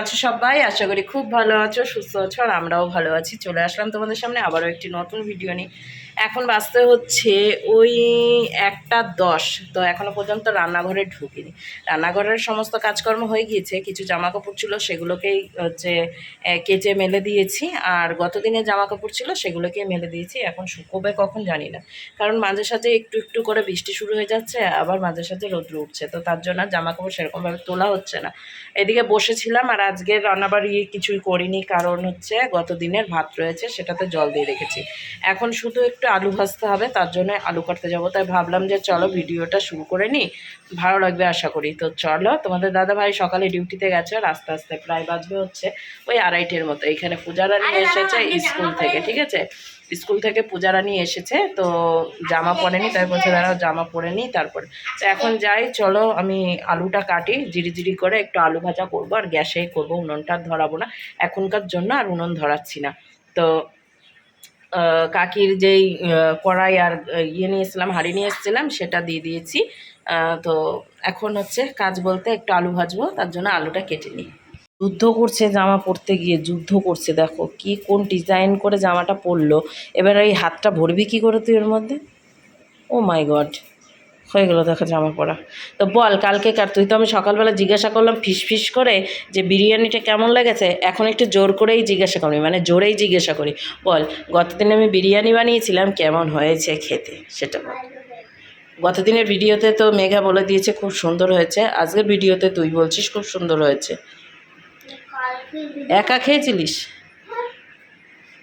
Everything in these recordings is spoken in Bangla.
আছো সবাই? আশা করি খুব ভালো আছো, সুস্থ আছো, আর আমরাও ভালো আছি। চলে আসলাম তোমাদের সামনে আবারও একটি নতুন ভিডিও নিয়ে। এখন বাঁচতে হচ্ছে ওই একটা দশ। তো এখনও পর্যন্ত রান্নাঘরে ঢুকিনি। রান্নাঘরের সমস্ত কাজকর্ম হয়ে গিয়েছে। কিছু জামা কাপড় ছিল, সেগুলোকেই হচ্ছে কেচে মেলে দিয়েছি। আর গতদিনে জামা কাপড় ছিল সেগুলোকে মেলে দিয়েছি। এখন শুকোবে কখন জানি না। কারণ মাঝে সাঝে একটু একটু করে বৃষ্টি শুরু হয়ে যাচ্ছে, আবার মাঝে সাঝে রোদ্র উঠছে। তো তার জন্য জামা কাপড় সেরকমভাবে তোলা হচ্ছে না। এদিকে বসেছিলাম আর আজকে রান্নাবাড়ি কিছুই করিনি। কারণ হচ্ছে গত দিনের ভাত রয়েছে, সেটাতে জল দিয়ে রেখেছি। এখন শুধু একটু আলু ভাজতে হবে তার জন্য আলু কাটতে যাব। তাই ভাবলাম যে চলো ভিডিওটা শুরু করে নিই। ভালো লাগবে আশা করি। তো চলো তোমাদের দাদা ভাই সকালে ডিউটিতে গেছে আর আস্তে আস্তে প্রায় বাজবে হচ্ছে ওই আড়াইটের মতো। এখানে পূজারানি এসেছে স্কুল থেকে ঠিক আছে? স্কুল থেকে পূজারানি এসেছে তো জামা পরেনি তাই বলছে দাঁড়াও জামা পরে নিই তারপরে। তো এখন যাই চলো আমি আলুটা কাটি জিরি জিরি করে একটু আলু ভাজা করব আর গ্যাসেই করব উনুনটা ধরাবো না। এখনকার জন্য আর উনুন ধরাচ্ছি না। তো কাকির যেই কড়াই আর ইয়ে নিয়ে এসেছিলাম, হাঁড়ি নিয়ে এসেছিলাম, সেটা দিয়ে দিয়েছি। তো এখন হচ্ছে কাজ বলতে একটু আলু ভাজবো, তার জন্য আলুটা কেটে নিই। যুদ্ধ করছে জামা পরতে গিয়ে, যুদ্ধ করছে, দেখো কি, কোন ডিজাইন করে জামাটা পরলো। এবার এই হাতটা ভরবি কি করে তুই এর মধ্যে? Oh my God. হয়ে গেলো দেখো জামা পরা তো বল কালকে কার? তুই তো আমি সকালবেলা জিজ্ঞাসা করলাম ফিস ফিস করে যে বিরিয়ানিটা কেমন লেগেছে এখন একটু জোর করেই জিজ্ঞাসা করি মানে জোরেই জিজ্ঞাসা করি। বল গতদিন আমি বিরিয়ানি বানিয়েছিলাম কেমন হয়েছে খেতে? সেটা বল। গতদিনের ভিডিওতে তো মেঘা বলে দিয়েছে খুব সুন্দর হয়েছে। আজকের ভিডিওতে তুই বলছিস খুব সুন্দর হয়েছে। একা খেয়েছিলিস?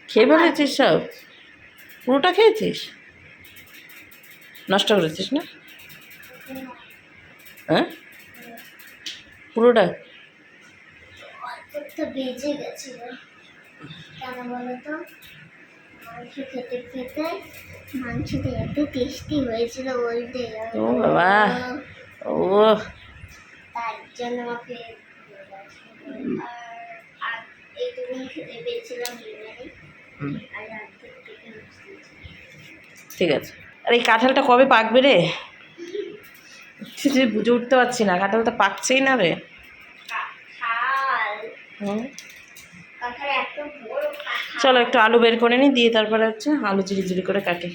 খেয়ে ফেলেছিস সব? পুরোটা খেয়েছিস? নষ্ট করেছিস না? হ্যাঁ? পুরোটা? বেজে গেছিল। কেন বলো তো? মাংস খেতে খেতে মাংসটা এত টেস্টি হয়েছিল বলতে ও বাবা ও। তার জন্য আমাকে। ঠিক আছে। আর এই কাঁঠালটা কবে পাকবে রে? ছি, বুঝে উঠতে পারছি না কাঁঠালটা পাকছেই না রে। কাঁঠাল কাঁঠাল কাঁঠাল চলো একটু আলু বের করে নিই দিয়ে তারপরে হচ্ছে আলু জিরি জিরি করে কাটি।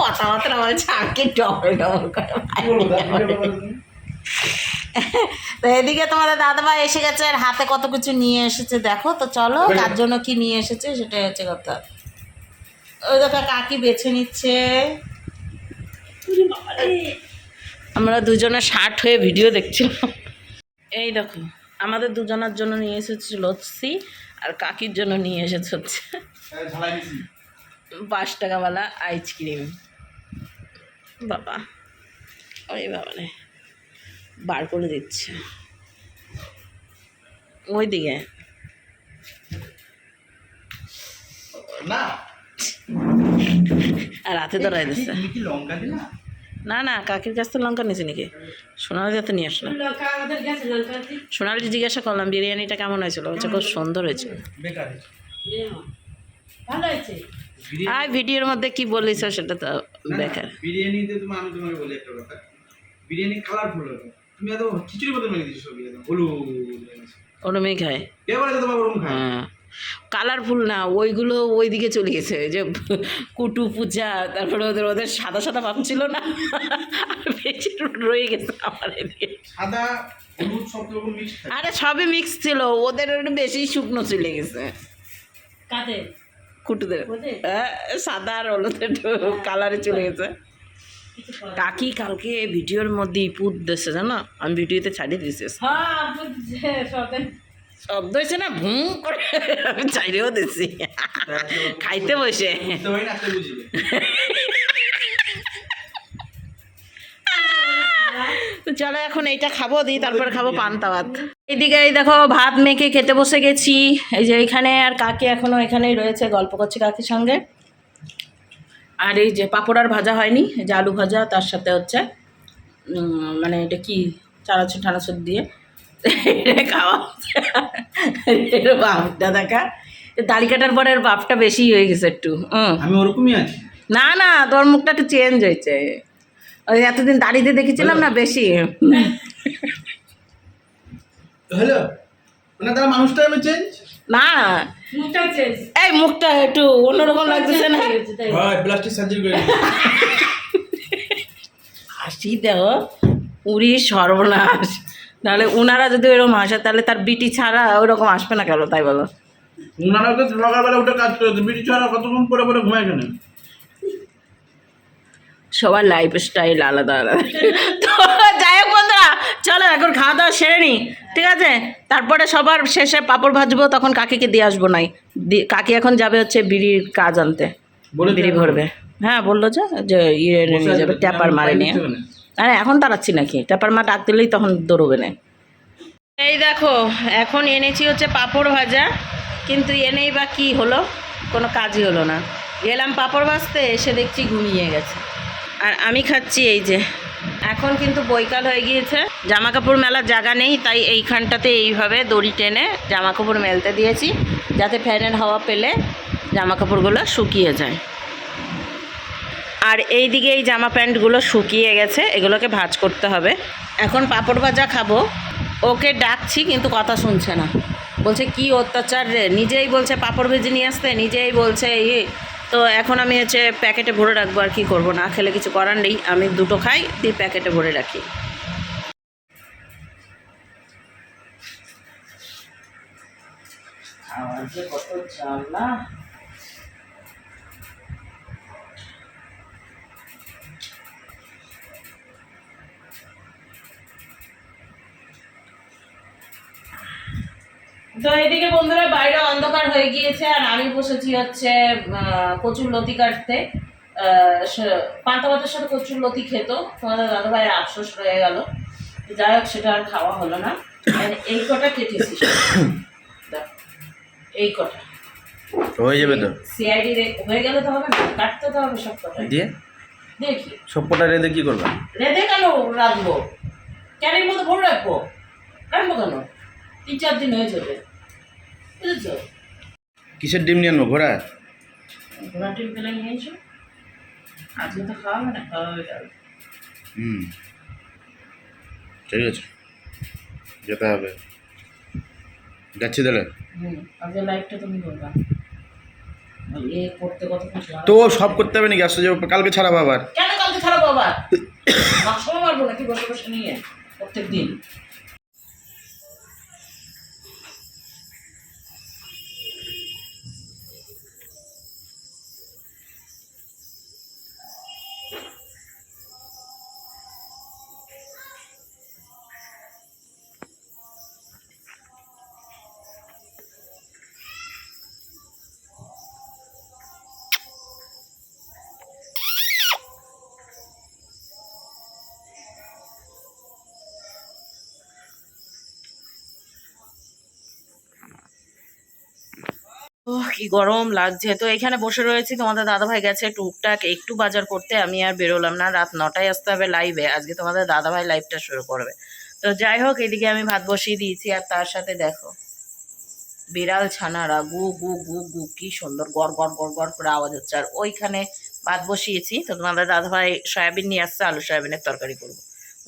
কথাবার্তা বলছে আগে ডবল ডবল করে তো এদিকে তোমাদের দাদাভাই এসে গেছে আর হাতে কত কিছু নিয়ে এসেছে দেখো। তো চলো কার জন্য কি নিয়ে এসেছে সেটাই হচ্ছে কথা। ওই দেখো কাকি বেছে নিচ্ছে। আমরা দুজনে ষাট হয়ে ভিডিও দেখছিলাম। এই দেখো আমাদের দুজনের জন্য নিয়ে এসেছে লস্যি আর কাকির জন্য নিয়ে এসেছে হচ্ছে পাঁচ টাকাওয়ালা আইসক্রিম বাবা ওই বাবা রে বার করে দিচ্ছে। ওই দিকে রাতে ধরাই দিচ্ছে লঙ্কা দিলা? না না কাকির কাছ থেকে লঙ্কা নিয়েছে নাকি? সোনালি যাতে নিয়ে আসলাম সোনালি জিজ্ঞাসা করলাম বিরিয়ানিটা কেমন হয়েছিল? বলছে খুব সুন্দর হয়েছিল আর ভিডিওর মধ্যে কি বলিস সেটা তো বেকার। বিরিয়ানিতে তুমি আমি তোমাকে বলি একটা কথা। বিরিয়ানি কালারফুল হবে তুমি এত খিচুড়ি মতো সবই একদম হলুদ ওরমই খায় বলে তো ওরকম খায়? হ্যাঁ। কালারফুল না ওইগুলো ওই দিকে চলে গেছে যে কুটু পূজা তারপরে ওদের ওদের সাদা সাদা ভাব ছিল না? বেশি রয়ে গেছে আমার এদিকে। সাদা হলুদ সব রকম মিক্স থাকে আরে সবই মিক্স ছিল ওদের বেশি শুকনো চলে গেছে। কাদের? কুটুদের। হ্যাঁ, সাদা আর হলুদের একটু কালারে চলে গেছে। কাকি কালকে ভিডিওর মধ্যে ইপুদ দিয়েছে জানো? আমি ভিডিওতে ছাড়িয়ে দিয়েছি। হ্যাঁ শব্দ হয়েছে না, ভুঁ করে। আমি চাইলেও দিচ্ছি। খাইতে বসে। চলো এখন এইটা খাব দিই তারপর খাব পান্তা ভাত। এদিকে এই দেখো, ভাত মেখে খেতে বসে গেছি। এই যে এখানে আর কাকি এখনও এখানেই রয়েছে, গল্প করছে কাকির সঙ্গে। আর এই যে পাপড় আর ভাজা হয়নি যে আলু ভাজা, তার সাথে হচ্ছে মানে এটা কি চানাচুর টানাচুর দিয়ে। এটা খাওয়া। এর বাপটা দেখা দাড়ি কাটার পরে এর বাপটা বেশি হয়ে গেছে একটু হুম আমি ওরকমই আছি। না না তোর মুখটা একটু চেঞ্জ হয়েছে। ওই এতদিন দাড়িতে দেখেছিলাম না বেশি। হ্যালো মানে তার মানুষটা আমি চেঞ্জ না। মুখটা চেঞ্জ এই মুখটা একটু অন্যরকম লাগতেছে না? হয় প্লাস্টিক সার্জারি করে হাসি দেহ উড়ি সর্বনাশ। নাহলে ওনারা যদি ওইরকম আসে তাহলে তার বিটি ছাড়া ওইরকম আসবে না কেন? তাই বলো। ওনারা তো সকালবেলা উঠে কাজ করে বিটি ছাড়া কতক্ষণ পরে পরে ঘুমায় কেন সবার লাইফ স্টাইল আলাদা আলাদা। তো যাই হোক বন্ধুরা চলো এখন খাওয়া দাওয়া সেরে নি ঠিক আছে? তারপরে সবার শেষে পাপড় ভাজবো তখন কাকিকে দিয়ে আসব নাই। কাকি এখন যাবে হচ্ছে বিড়ির কাজ আনতে। বিড়ি ভরবে। হ্যাঁ বলল যে যে ইয়ে নিয়ে যাবে ট্যাপার মারে নিয়ে। আরে এখন তাড়াচ্ছি নাকি? ট্যাপার মা ডাক দিলেই তখন দৌড়বে না। এই দেখো, এখন এনেছি হচ্ছে পাঁপড় ভাজা, কিন্তু এনেই বা কি হলো? কোনো কাজই হলো না। গেলাম পাঁপড় ভাজতে, এসে দেখছি ঘুমিয়ে গেছে। আর আমি খাচ্ছি এই যে। এখন কিন্তু বৈকাল হয়ে গিয়েছে। জামা কাপড় মেলার জায়গা নেই, তাই এইখানটাতে এইভাবে দড়ি টেনে জামা কাপড় মেলতে দিয়েছি, যাতে ফ্যানের হাওয়া পেলে জামা কাপড়গুলো শুকিয়ে যায়। আর এই দিকে এই জামা প্যান্টগুলো শুকিয়ে গেছে, এগুলোকে ভাজ করতে হবে। এখন পাঁপড় ভাজা খাব। ওকে ডাকছি, কিন্তু কথা শুনছে না। বলছে, কি অত্যাচার রে? নিজেই বলছে, পাঁপড় ভেজে নিয়ে আসতে? নিজেই বলছে, এই, তো এখন আমি হচ্ছে প্যাকেটে ভরে রাখব আর কি করব? না খেলে কিছু করার নেই। আমি দুটো খাই, দিয়ে প্যাকেটে ভরে রাখি। যে কত জ্বালা তো এদিকে বন্ধুরা বাইরে অন্ধকার হয়ে গিয়েছে আর আমি বসেছি হচ্ছে কচুর লতি কাটতে। পান্তা ভাতের সাথে কচুর লতি খেত। তোমাদের দাদা ভাইয়ের আফসোস রয়ে গেল। যাই হোক সেটা আর খাওয়া হলো না। এই কটা কেটেছি। এই কটা। হয়ে যাবে তো? সিআইডি হয়ে গেলে তো হবে না কাটতে তো হবে সব কটা দিয়ে? দেখি। সবকটা রেঁধে কি করবা? রেঁধে কেন রাখব ক্যারির মধ্যে ভরে রাখব? রাখব কেন? তিন চার দিন হয়ে যাবে। বুঝেছ? কিসের ডিম নিয়ে আনব ঘোড়া ঘোড়া পেলে নিয়ে এসো। আজকে তো খাওয়া হবে না খাওয়া হয়ে যাবে। হুম। ঠিক আছে। যেতে হবে। যাচ্ছি তাহলে। আজকে তুমি করবা। তো সব করতে হবে নাকি? আসতে যাব কালকে ছাড়াবো আবার। কেন কালকে ছাড়া বাবা সবসময় মারবো নাকি বসে বসে নিয়ে? প্রত্যেক দিন কি গরম লাগছে। তো এখানে বসে রয়েছি, তোমাদের দাদাভাই গেছে টুকটাক, একটু বাজার করতে, আমি আর বেরোলাম না। রাত নটায় আসতে হবে লাইভে আজকে তোমাদের দাদাভাই লাইভটা শুরু করবে। তো যাই হোক, এদিকে আমি ভাত বসিয়ে দিয়েছি, আর তার সাথে দেখো, বিড়াল ছানারা, গু গু গু গু, কি সুন্দর, গড় গড় গড় গড় করে আওয়াজ হচ্ছে। আর ওইখানে ভাত বসিয়েছি, তো তোমাদের দাদাভাই সয়াবিন নিয়ে আসছে, আলু সয়াবিনের তরকারি করব।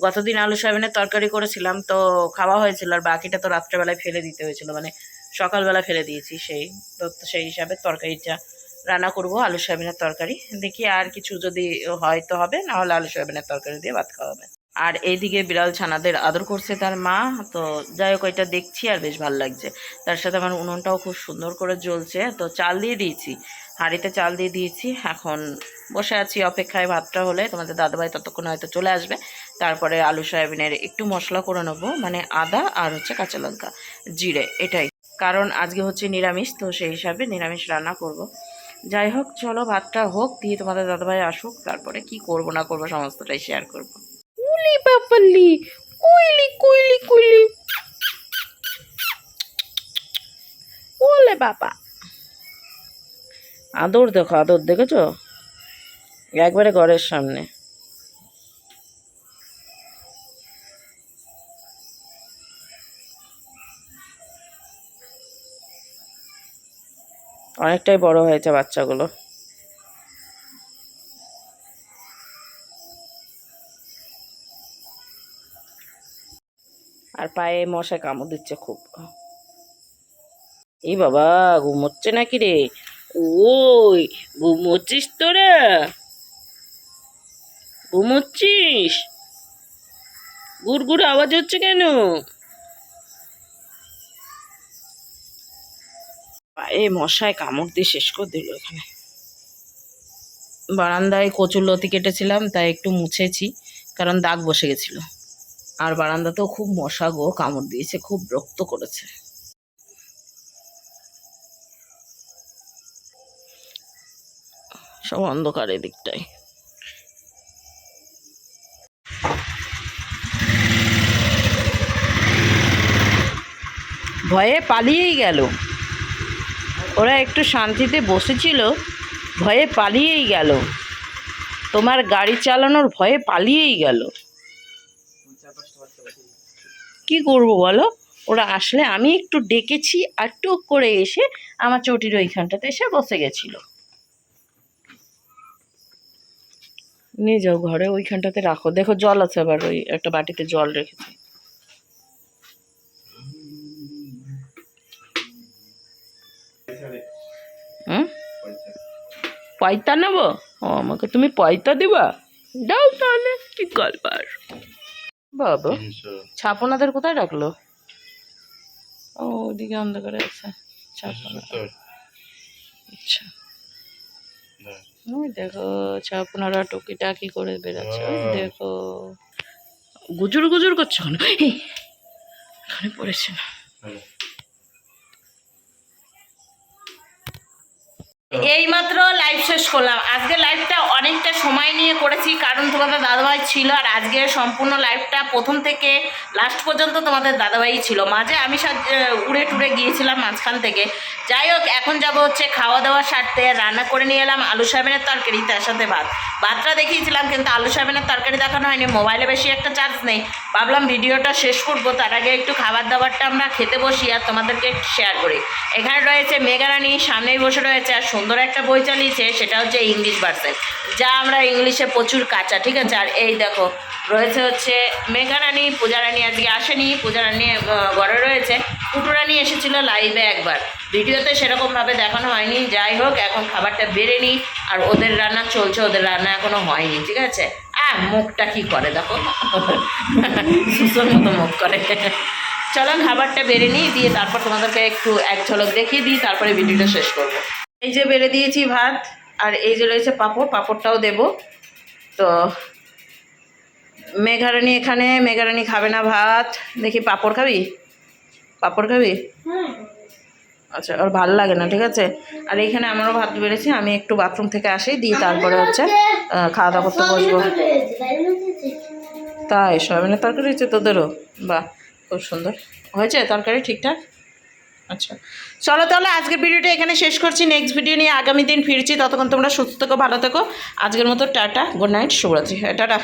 গতদিন আলু সয়াবিনের তরকারি করেছিলাম, তো খাওয়া হয়েছিল, আর বাকিটা তো রাত্রেবেলায় ফেলে দিতে হয়েছিল। মানে সকালবেলা ফেলে দিয়েছি সেই, তো সেই হিসাবে তরকারিটা রান্না করব, আলু সয়াবিনের তরকারি। দেখি আর কিছু যদি হয় তো হবে, না হলে আলু সয়াবিনের তরকারি দিয়ে ভাত খাওয়া হবে। আর এইদিকে বিড়াল ছানাদের আদর করছে তার মা, তো যাই হোক এটা দেখছি আর বেশ ভালো লাগছে। তার সাথে আমার উনুনটাও খুব সুন্দর করে জ্বলছে, তো চাল দিয়ে দিয়েছি। হাঁড়িতে চাল দিয়ে দিয়েছি, এখন বসে আছি অপেক্ষায় ভাতটা হলে, তোমাদের দাদাভাই ততক্ষণ হয়তো চলে আসবে। তারপরে আলু সয়াবিনের একটু মশলা করে নেব মানে আদা আর হচ্ছে কাঁচা লঙ্কা, জিরে, এটাই। কারণ আজকে হচ্ছে নিরামিষ তো সেই হিসাবে নিরামিষ রান্না করব। যাই হোক চলো ভাতটা হোক দিয়ে তোমাদের দাদাভাই আসুক তারপরে কি করব না করব সমস্তটাই শেয়ার করব। কুইলি কুইলি কুইলি। ওলে বাবা আদর দেখো আদর দেখেছ? একবারে ঘরের সামনে। অনেকটাই বড় হয়েছে বাচ্চাগুলো। আর পায়ে মশায় কামড় দিচ্ছে খুব। এই বাবা ঘুমোচ্ছে নাকি রে? ওই ঘুমোচ্ছিস তোরা? ঘুমোচ্ছিস গুড় গুড় আওয়াজ হচ্ছে কেন? পায়ে মশায় কামড় দিয়ে শেষ করে দিল এখানে। বারান্দায় কচুর লতি কেটেছিলাম, তাই একটু মুছেছি, কারণ দাগ বসে গেছিল। আর বারান্দাতেও খুব মশা গো, কামড় দিয়েছে, খুব রক্ত করেছে। সব অন্ধকার এদিকটায়। ভয়ে পালিয়েই গেল। ওরা একটু শান্তিতে বসেছিল, ভয়ে পালিয়েই গেল। তোমার গাড়ি চালানোর ভয়ে পালিয়েই গেল। কি করব বলো? ওরা আসলে আমি একটু ডেকেছি আর টুক করে এসে আমার চটির ওইখানটাতে এসে বসে গেছিল। নিয়ে যাও ঘরে, ওইখানটাতে রাখো। দেখো জল আছে আবার, ওই একটা বাটিতে জল রেখেছি। পয়তা নেব? ও আমাকে তুমি পয়তা দিবা? দাও তাহলে কি গল্পার বাবা ছাপনাদের কোথায় রাখল? ও ওদিকে অন্ধকারে আছে ছাপনা। আচ্ছা। ওই দেখো ছাপনারা টুকিটাকি করে বেড়াচ্ছে দেখো। গুজুর গুজুর করছে এখানে পড়েছে না। এইমাত্র লাইভ শেষ করলাম। আজকে লাইভটা অনেকটা সময় নিয়ে করেছি, কারণ তোমাদের দাদাভাই ছিল, আর আজকে সম্পূর্ণ লাইভটা প্রথম থেকে লাস্ট পর্যন্ত তোমাদের দাদাভাই ছিল। মাঝে আমি উড়ে টুড়ে গিয়েছিলাম মাঝখান থেকে। যাই হোক, এখন যাব হচ্ছে খাওয়া দাওয়া সারতে। রান্না করে নিয়ে এলাম আলু সাবেনের তরকারি, তার সাথে ভাত। ভাতটা দেখিয়েছিলাম, কিন্তু আলু সাবেনের তরকারি দেখানো হয়নি। মোবাইলে বেশি একটা চার্জ নেই। ভাবলাম ভিডিওটা শেষ করব। তার আগে একটু খাবার দাবারটা আমরা খেতে বসি আর তোমাদেরকে শেয়ার করি। এখানে রয়েছে মেগারানি সামনেই বসে রয়েছে আর সুন্দর একটা বই চালিয়েছে, সেটা হচ্ছে ইংলিশ ভার্সেন যা আমরা ইংলিশে প্রচুর কাঁচা, ঠিক আছে? আর এই দেখো, রয়েছে হচ্ছে মেঘারানী, পূজারানী আজকে আসেনি। পূজারানী ঘরে রয়েছে। পুটুরানি এসেছিল লাইভে একবার। ভিডিওতে সেরকমভাবে দেখানো হয়নি। যাই হোক, এখন খাবারটা বেড়ে নিই। আর ওদের রান্না চলছে, ওদের রান্না এখনও হয়নি, ঠিক আছে? আহ মুখটা কি করে দেখো? সুসর মতো মুখ করে। চলো, খাবারটা বেড়ে নিই, দিয়ে তারপর তোমাদেরকে একটু এক ঝলক দেখিয়ে দিই, তারপরে ভিডিওটা শেষ করব। এই যে বেড়ে দিয়েছি ভাত, আর এই যে রয়েছে পাঁপড়, পাঁপড়টাও দেবো। তো মেঘারানি এখানে মেঘারানি খাবে না ভাত। দেখি, পাঁপড় খাবি? পাঁপড় খাবি? আচ্ছা ওর ভালো লাগে না, ঠিক আছে? আর এখানে আমারও ভাত বেড়েছি, আমি একটু বাথরুম থেকে আসি, দিয়ে তারপরে হচ্ছে খাওয়া দাওয়া করতে বসবো। তাই, সয়াবিনের তরকারি হচ্ছে তোদেরও? বাহ, খুব সুন্দর। হয়েছে তরকারি ঠিকঠাক? আচ্ছা। চলো তাহলে আজকের ভিডিওটা এখানে শেষ করছি নেক্সট ভিডিও নিয়ে আগামী দিন ফিরছি। ততক্ষণ তোমরা সুস্থ থেকো, ভালো থেকো। আজকের মতো টাটা গুড নাইট শুভরাত্রি। হ্যাঁ টাটা।